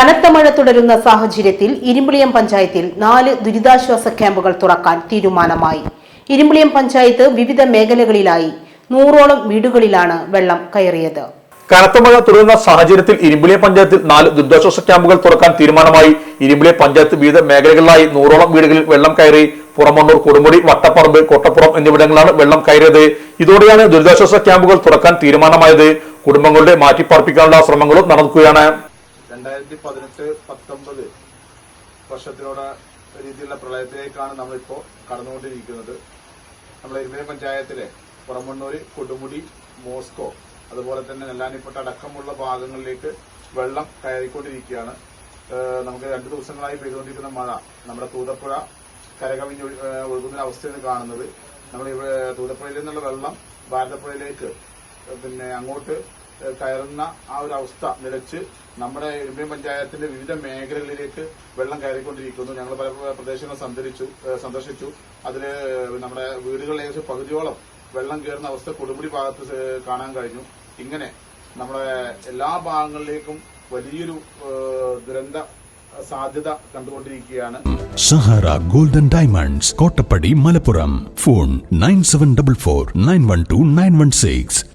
കനത്ത മഴ തുടരുന്ന സാഹചര്യത്തിൽ ഇരുമ്പിളിയം പഞ്ചായത്തിൽ നാല് ദുരിതാശ്വാസ ക്യാമ്പുകൾ തുറക്കാൻ തീരുമാനമായി. ഇരുമ്പിളിയം പഞ്ചായത്ത് വിവിധ മേഖലകളിലായി നൂറോളം വീടുകളിലാണ് വെള്ളം കയറിയത്. കനത്ത മഴ തുടരുന്ന സാഹചര്യത്തിൽ ഇരുമ്പിളിയ പഞ്ചായത്തിൽ നാല് ദുരിതാശ്വാസ ക്യാമ്പുകൾ തുറക്കാൻ തീരുമാനമായി. ഇരുമ്പിളിയ പഞ്ചായത്ത് വിവിധ മേഖലകളിലായി നൂറോളം വീടുകളിൽ വെള്ളം കയറി പുറമണ്ണൂർ കൊടുമുടി വട്ടപ്പറമ്പ് കൊട്ടപ്പുറം എന്നിവിടങ്ങളിലാണ് വെള്ളം കയറിയത്. ഇതോടെയാണ് ദുരിതാശ്വാസ ക്യാമ്പുകൾ തുറക്കാൻ തീരുമാനമായത്. കുടുംബങ്ങളുടെ മാറ്റിപ്പാർപ്പിക്കാനുള്ള ശ്രമങ്ങളും നടക്കുകയാണ്. രണ്ടായിരത്തി പതിനെട്ട് പത്തൊമ്പത് വർഷത്തിനോട് രീതിയിലുള്ള പ്രളയത്തിലേക്കാണ് നമ്മളിപ്പോൾ കടന്നുകൊണ്ടിരിക്കുന്നത്. നമ്മൾ ഇരുമയ പഞ്ചായത്തിലെ പുറമണ്ണൂര് കൊടുമുടി മോസ്കോ അതുപോലെ തന്നെ നെല്ലാനിപ്പട്ട അടക്കമുള്ള ഭാഗങ്ങളിലേക്ക് വെള്ളം കയറിക്കൊണ്ടിരിക്കുകയാണ്. നമുക്ക് രണ്ടു ദിവസങ്ങളായി പെയ്തുകൊണ്ടിരിക്കുന്ന മഴ നമ്മുടെ തൂതപ്പുഴ കരകവിഞ്ഞ് ഒഴുകുന്ന അവസ്ഥയാണ് കാണുന്നത്. നമ്മൾ തൂതപ്പുഴയിൽ നിന്നുള്ള വെള്ളം ഭാരതപ്പുഴയിലേക്ക് പിന്നെ അങ്ങോട്ട് കയറുന്ന ആ ഒരു അവസ്ഥ നിലച്ച് നമ്മുടെ ഇരുമ്പയം പഞ്ചായത്തിന്റെ വിവിധ മേഖലകളിലേക്ക് വെള്ളം കയറിക്കൊണ്ടിരിക്കുന്നു. ഞങ്ങൾ പല പ്രദേശങ്ങൾ സന്ദർശിച്ചു. സന്ദർശിച്ചു അതിൽ നമ്മുടെ വീടുകളിൽ ഏകദേശം പകുതിയോളം വെള്ളം കയറുന്ന അവസ്ഥ കൊടുമുടി ഭാഗത്ത് കാണാൻ കഴിഞ്ഞു. ഇങ്ങനെ നമ്മുടെ എല്ലാ ഭാഗങ്ങളിലേക്കും വലിയൊരു ദുരന്ത സാധ്യത കണ്ടുകൊണ്ടിരിക്കുകയാണ്. Sahara golden diamonds Kottappadi Malappuram. Phone nine seven double four nine one two nine one six.